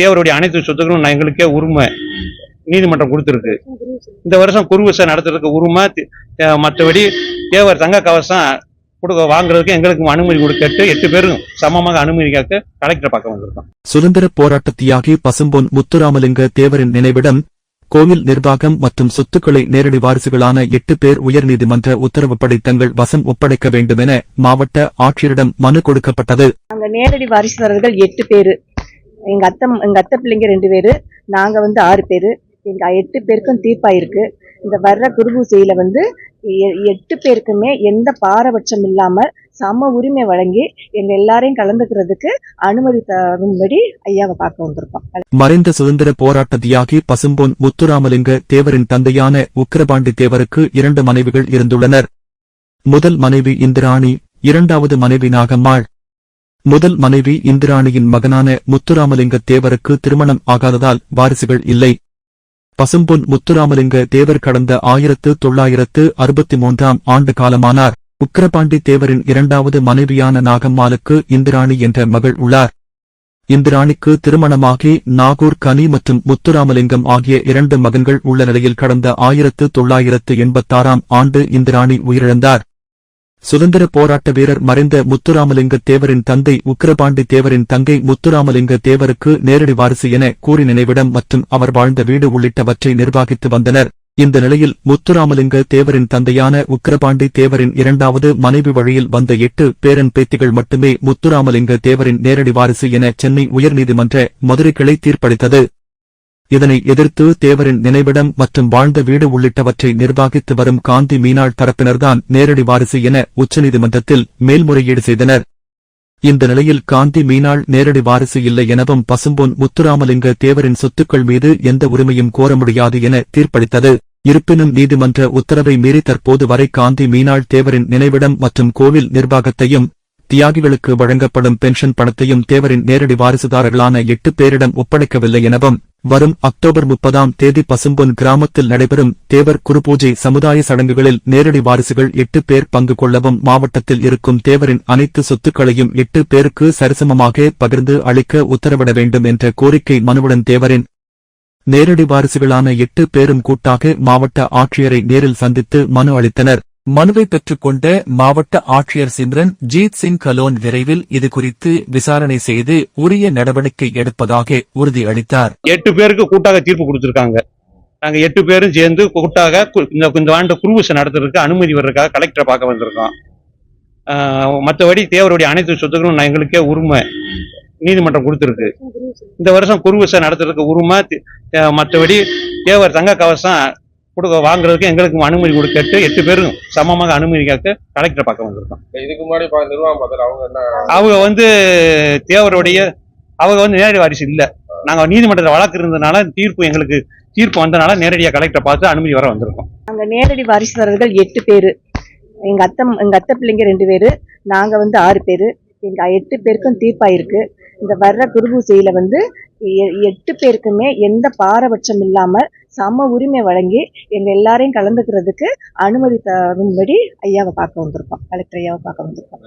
தேவருடைய அனைத்து சொத்துக்களும் நான் எங்களுக்கே உரிமை நீதிமன்றம் கொடுத்துருக்கு. இந்த வருஷம் குருவிசை நடத்துறதுக்கு உரிமை மற்றபடி தேவர் தங்க கவசம் கொடுக்க வாங்குறதுக்கு எங்களுக்கு அனுமதி கொடுக்கட்டு எட்டு பேரும் சமமாக அனுமதி கேட்க கலெக்டர் பார்க்க வந்திருக்கோம். சுதந்திர போராட்ட தியாகி பசும்பொன் முத்துராமலிங்க தேவரின் நினைவிடம் கோவில் நிர்வாகம் மற்றும் சொத்துக்களை நேரடி வாரிசுகளான எட்டு பேர் உயர்நீதிமன்ற உத்தரவுப்படி தங்கள் வசம் ஒப்படைக்க வேண்டும் என மாவட்ட ஆட்சியரிடம் மனு கொடுக்கப்பட்டது. அங்க நேரடி வாரிசுதாரர்கள் எட்டு பேரு. எங்க அத்தை எங்க அத்தை பிள்ளைங்க ரெண்டு பேரு நாங்க வந்து ஆறு பேரு. எங்க எட்டு பேருக்கும் தீர்ப்பாயிருக்கு. இந்த வர்ற குருபூசையில வந்து எ- எட்டு பேருக்குமே எந்த பாரபட்சம் இல்லாம சம உரிமை வழங்கி எங்க எல்லாரையும் கலந்துக்கிறதுக்கு அனுமதி தரும்படி ஐயாவை பார்க்க வந்திருக்கோம். மறைந்த சுதந்திர போராட்ட தியாகி பசும்பொன் முத்துராமலிங்க தேவரின் தந்தையான உக்கிரபாண்டி தேவருக்கு இரண்டு மனைவிகள் இருந்துள்ளனர். முதல் மனைவி இந்திராணி இரண்டாவது மனைவி நாகம்மாள். முதல் மனைவி இந்திராணியின் மகனான முத்துராமலிங்க தேவருக்கு திருமணம் ஆகாததால் வாரிசுகள் இல்லை. பசும்பொன் முத்துராமலிங்க தேவர் கடந்த ஆயிரத்து தொள்ளாயிரத்து அறுபத்தி மூன்றாம் ஆண்டு காலமானார். உக்கிரபாண்டி தேவரின் இரண்டாவது மனைவியான நாகம்மாளுக்கு இந்திராணி என்ற மகள் உள்ளார். இந்திராணிக்கு திருமணமாகி நாகூர் கனி மற்றும் முத்துராமலிங்கம் ஆகிய இரண்டு மகன்கள் உள்ள நிலையில் கடந்த ஆயிரத்து தொள்ளாயிரத்து எண்பத்தாறாம் ஆண்டு இந்திராணி உயிரிழந்தார். சுதந்திர போராட்ட வீரர் மறைந்த முத்துராமலிங்க தேவரின் தந்தை உக்கிரபாண்டி தேவரின் தங்கை முத்துராமலிங்க தேவருக்கு நேரடி வாரிசு என கூறி நினைவிடம் மற்றும் அவர் வாழ்ந்த வீடு உள்ளிட்டவற்றை நிர்வகித்து வந்தனர். இந்த நிலையில் முத்துராமலிங்க தேவரின் தந்தையான உக்கிரபாண்டி தேவரின் இரண்டாவது மனைவி வழியில் வந்த எட்டு பேரன் பேத்திகள் மட்டுமே முத்துராமலிங்க தேவரின் நேரடி வாரிசு என சென்னை உயர்நீதிமன்ற மதுரை கிளை தீர்ப்பளித்தது. இதனை எதிர்த்து தேவரின் நினைவிடம் மற்றும் வாழ்ந்த வீடு உள்ளிட்டவற்றை நிர்வாகித்து வரும் காந்தி மீனாள் தரப்பினர்தான் நேரடி வாரிசு என உச்சநீதிமன்றத்தில் மேல்முறையீடு செய்தனர். இந்த நிலையில் காந்தி மீனாள் நேரடி வாரிசு இல்லை எனவும் பசும்பொன் முத்துராமலிங்க தேவரின் சொத்துக்கள் மீது எந்த உரிமையும் கோர முடியாது என தீர்ப்பளித்தது. இருப்பினும் நீதிமன்ற உத்தரவை மீறி தற்போது வரை காந்தி மீனாள் தேவரின் நினைவிடம் மற்றும் கோவில் நிர்வாகத்தையும் தியாகிகளுக்கு வழங்கப்படும் பென்ஷன் பணத்தையும் தேவரின் நேரடி வாரிசுதாரர்களான எட்டு பேரிடம் ஒப்படைக்கவில்லை எனவும் வரும் அக்டோபர் முப்பதாம் தேதி பசும்பொன் கிராமத்தில் நடைபெறும் தேவர் குருபூஜை சமுதாய சடங்குகளில் நேரடி வாரிசுகள் எட்டு பேர் பங்கு கொள்ளவும் மாவட்டத்தில் இருக்கும் தேவரின் அனைத்து சொத்துக்களையும் எட்டு பேருக்கு சரிசமமாக பகிர்ந்து அளிக்க உத்தரவிட வேண்டும் என்ற கோரிக்கை மனுவுடன் தேவரின் நேரடி வாரிசுகளான எட்டு பேரும் கூட்டாக மாவட்ட ஆட்சியரை நேரில் சந்தித்து மனு அளித்தனர். மனுவை பெற்றுக்கொண்ட மாவட்ட ஆட்சியர் சிம்ரன் ஜீத் சிங் கலோன் விரைவில் இது குறித்து விசாரணை செய்து உரிய நடவடிக்கை எடுப்பதாக உறுதியளித்தார். எட்டு பேருக்கு கூட்டாக தீர்ப்பு கொடுத்துருக்காங்க. நாங்க எட்டு பேரும் சேர்ந்து கூட்டாக கு- இந்த ஆண்டு குருவிசை நடத்துறதுக்கு அனுமதி வர்றதுக்காக கலெக்டரை பார்க்க வந்திருக்கோம். மற்றபடி தேவருடைய அனைத்து சொத்துக்களும் நான் எங்களுக்கே உரிமை நீதிமன்றம் கொடுத்துருக்கு. இந்த வருஷம் குருவிசை நடத்துறதுக்கு உரிமை மற்றபடி தேவர் தங்க கவசம் கொடுக்க வாங்குறதுக்கு எங்களுக்கு அனுமதி கொடுக்கட்டு எட்டு பேரும் சமமாக அனுமதி கேட்க கலெக்டரை பார்க்க வந்திருக்கோம். இதுக்கு முன்னாடி பா- நிர்வாகம் பார்த்தாரு அவங்க என்ன அவங்க வந்து தேவருடைய அவங்க வந்து நேரடி வாரிசு இல்ல. நாங்க நீதிமன்றத்தில் வழக்கு இருந்ததுனால தீர்ப்பு எங்களுக்கு தீர்ப்பு வந்தனால நேரடியாக கலெக்டரை பார்த்து அனுமதி வர வந்திருக்கோம். அங்க நேரடி வாரிசுதாரர்கள் எட்டு பேரு. எங்க அத்தை எங்க அத்தை பிள்ளைங்க ரெண்டு பேரு. நாங்க வந்து ஆறு பேரு. எங்கள் எட்டு பேருக்கும் தீர்ப்பாயிருக்கு. இந்த வர்ற குருபூசையில் வந்து எ- எட்டு பேருக்குமே எந்த பாரபட்சம் இல்லாமல் சம உரிமை வழங்கி எங்கள் எல்லாரையும் கலந்துக்கிறதுக்கு அனுமதி தரும்படி ஐயாவை பார்க்க வந்திருக்கோம். கலெக்டர் ஐயாவை பார்க்க வந்திருக்கோம்.